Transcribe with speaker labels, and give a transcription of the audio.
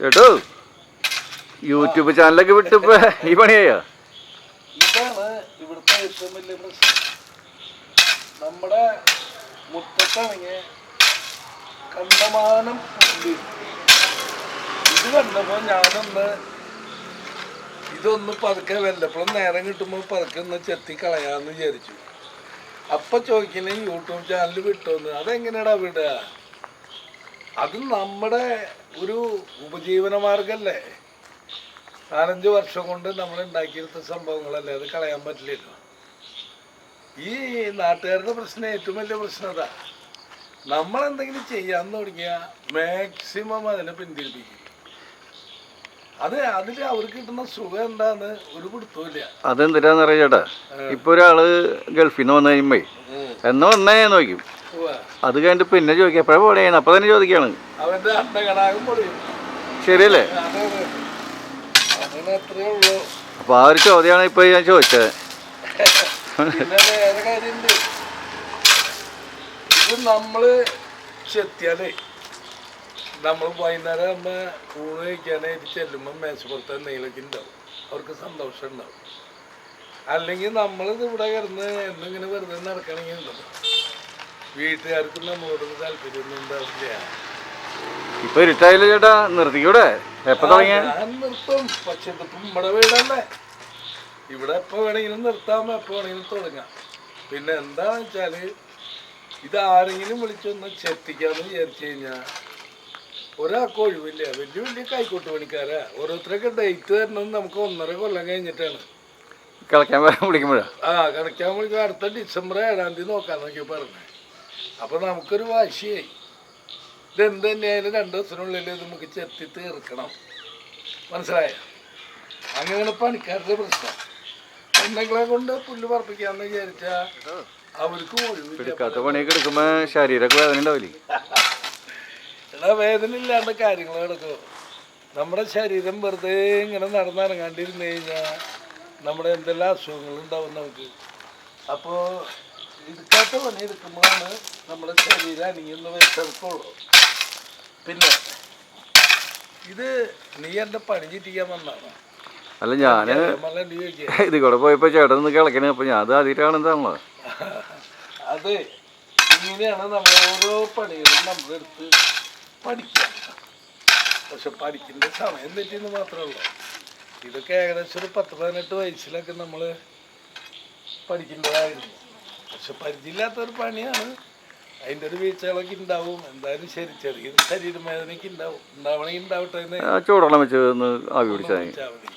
Speaker 1: ചേട്ടോ യൂട്യൂബ് ചാനലൊക്കെ വിട്ടിപ്പോ ഈ പണിയായോ?
Speaker 2: ഇതാണ് ഇവിടുത്തെ ഏറ്റവും വലിയ പ്രശ്നം. നമ്മുടെ കണ്ടമാനം പുല്ല്. ഇത് കണ്ടപ്പോ ഞാനൊന്ന് ഇതൊന്ന് പതുക്കെ വല്ലപ്പോഴും നേരം കിട്ടുമ്പോൾ പതുക്കെ ഒന്ന് ചെത്തി കളയാന്ന് വിചാരിച്ചു. അപ്പൊ ചോദിക്കണേ യൂട്യൂബ് ചാനൽ വിട്ടോന്ന്. അതെങ്ങനെയാടാ വിടുക അത് നമ്മുടെ ഒരു ഉപജീവന മാർഗല്ലേ നാലഞ്ച് വർഷം കൊണ്ട് നമ്മൾ ഉണ്ടാക്കിയെടുത്ത സംഭവങ്ങളല്ലേ? അത് കളയാൻ പറ്റില്ലല്ലോ. ഈ നാട്ടുകാരുടെ പ്രശ്നം ഏറ്റവും വലിയ പ്രശ്നം അതാ. നമ്മൾ എന്തെങ്കിലും ചെയ്യാൻ തുടങ്ങിയാൽ മാക്സിമം അതിനെ പിന്തിരിപ്പിക്കും. അത് അതിൽ അവർക്ക് കിട്ടുന്ന സുഖം എന്താന്ന് ഒരു പിടുത്തമില്ല
Speaker 1: അതെന്തിനാന്നറിയാട്ടാ ഇപ്പൊ ഒരാൾ ഗൾഫിൽ നിന്ന് വന്നു കഴിയുമ്പോ എന്നാ വന്നേ നോക്കും. അത് കഴിഞ്ഞിട്ട് പിന്നെ ചോദിക്കാം. എപ്പോഴും പോണേന്ന് അപ്പൊ തന്നെ ചോദിക്കാണ്.
Speaker 2: അവന്റെ അണ്ടകടാകം പൊളിയും
Speaker 1: ശരിയല്ലേ?
Speaker 2: അങ്ങനെ ഉള്ളൂ.
Speaker 1: അപ്പൊ ആ ഒരു ചോദ്യമാണ് ഇപ്പൊ ഞാൻ ചോദിച്ചത്.
Speaker 2: പിന്നെ വേറെ കാര്യമുണ്ട് ഇത് നമ്മൾ ചെത്തിയാലേ നമ്മൾ വൈകുന്നേരം നമ്മൾ ഊണ് കഴിക്കാനായിട്ട് ചെല്ലുമ്പോൾ മേശപ്പുറത്ത് എന്തെങ്കിലുമൊക്കെ ഉണ്ടാവും. അവർക്ക് സന്തോഷം ഉണ്ടാവും. അല്ലെങ്കിൽ നമ്മളിത് ഇവിടെ കിടന്ന് എന്നിങ്ങനെ വെറുതെ നടക്കണമെങ്കിൽ ഉണ്ടല്ലോ. വീട്ടുകാർക്ക് നമ്മളോട് താല്പര്യമൊന്നും ഉണ്ടാവില്ല.
Speaker 1: ഇപ്പൊ ഇരുട്ടായില്ല ചേട്ടാ? നിർത്തിക്കൂടെ? എപ്പൊ തുടങ്ങിയ?
Speaker 2: ഞാൻ നിർത്തും. പക്ഷെ ഇതിപ്പം നമ്മുടെ വീടല്ലേ. ഇവിടെ എപ്പോ വേണമെങ്കിലും നിർത്താം എപ്പോ വേണമെങ്കിലും തുടങ്ങാം. പിന്നെ എന്താന്ന് വെച്ചാൽ ഇത് ആരെങ്കിലും വിളിച്ചൊന്ന് ചെത്തിക്കാന്ന് വിചാരിച്ചു കഴിഞ്ഞാ ഒരാൾക്ക് ഒഴിവില്ല. വലിയ വലിയ കൈക്കോട്ട് പണിക്കാരാ. ഓരോരുത്തരൊക്കെ ഡേറ്റ് തരണം. നമുക്ക് ഒന്നര കൊല്ലം കഴിഞ്ഞിട്ടാണ്.
Speaker 1: കളിക്കാൻ വിളിക്കുമ്പോഴാ?
Speaker 2: ആ കളിക്കാൻ വിളിക്കുമ്പോൾ അടുത്ത ഡിസംബർ ഏഴാം തീയതി നോക്കാന്നൊക്കെ പറഞ്ഞത് അപ്പൊ നമുക്കൊരു വാശിയായി. ഇതെന്ത് തന്നെയായാലും രണ്ട് ദിവസത്തിനുള്ളിൽ ഇത് നമുക്ക് ചെത്തി തീർക്കണം. മനസ്സിലായ? അങ്ങനെയാണ് പണിക്കാരുടെ പ്രശ്നം. പെണ്ണുങ്ങളെ കൊണ്ട് പുല്ല് പറപ്പിക്കാന്ന് വിചാരിച്ചാ അവർക്ക്
Speaker 1: എടുക്കാത്ത പണിയൊക്കെ എടുക്കുമ്പോ ശരീരമൊക്കെ വേദന ഉണ്ടാവില്ലേ?
Speaker 2: എടാ വേദന ഇല്ലാണ്ട് കാര്യങ്ങൾ നടക്കും നമ്മുടെ ശരീരം വെറുതെ ഇങ്ങനെ നടന്നിറങ്ങാണ്ടിരുന്നു കഴിഞ്ഞാൽ നമ്മുടെ എന്തെല്ലാം അസുഖങ്ങൾ ഉണ്ടാവും നമുക്ക്? അപ്പോൾ എടുക്കാത്ത പണി എടുക്കുമ്പോഴാണ് നമ്മുടെ ശരീരം അണിയുന്ന വെച്ചെടുക്കുള്ളൂ പിന്നെ ഇത് നീ എന്റെ പണി ചിറ്റിക്കാൻ വന്നാണ്
Speaker 1: അല്ല ഞാൻ
Speaker 2: മല്ലി
Speaker 1: ഇത് കൂടെ പോയപ്പോ ചേട്ടൻ നിന്ന് കിളക്കണേ അപ്പൊ ഞാൻ അത് ആദ്യം എന്താണല്ലോ
Speaker 2: അതെ ഇങ്ങനെയാണ് നമ്മൾ ഓരോ പണികളും നമ്മളെടുത്ത് പഠിക്കുക. പക്ഷെ പഠിക്കുന്ന സമയം തെറ്റിയെന്ന് മാത്രമേ ഉള്ളൂ. ഇതൊക്കെ ഏകദേശം ഒരു പത്ത് പതിനെട്ട് വയസ്സിലൊക്കെ നമ്മൾ പഠിക്കേണ്ടതായിരുന്നു. പക്ഷെ പരിചയമില്ലാത്ത ഒരു പണിയാണ്. അതിന്റെ ഒരു വീഴ്ചകളൊക്കെ ഉണ്ടാവും. എന്തായാലും ശരി ചെറിയ ശരീരം വേദനയ്ക്ക് ഉണ്ടാവും. ഉണ്ടാവണമെങ്കിൽ ഉണ്ടാവട്ടെ
Speaker 1: ചൂടുവെള്ളം വെച്ച് ആവി പിടിച്ചാൽ
Speaker 2: മതി.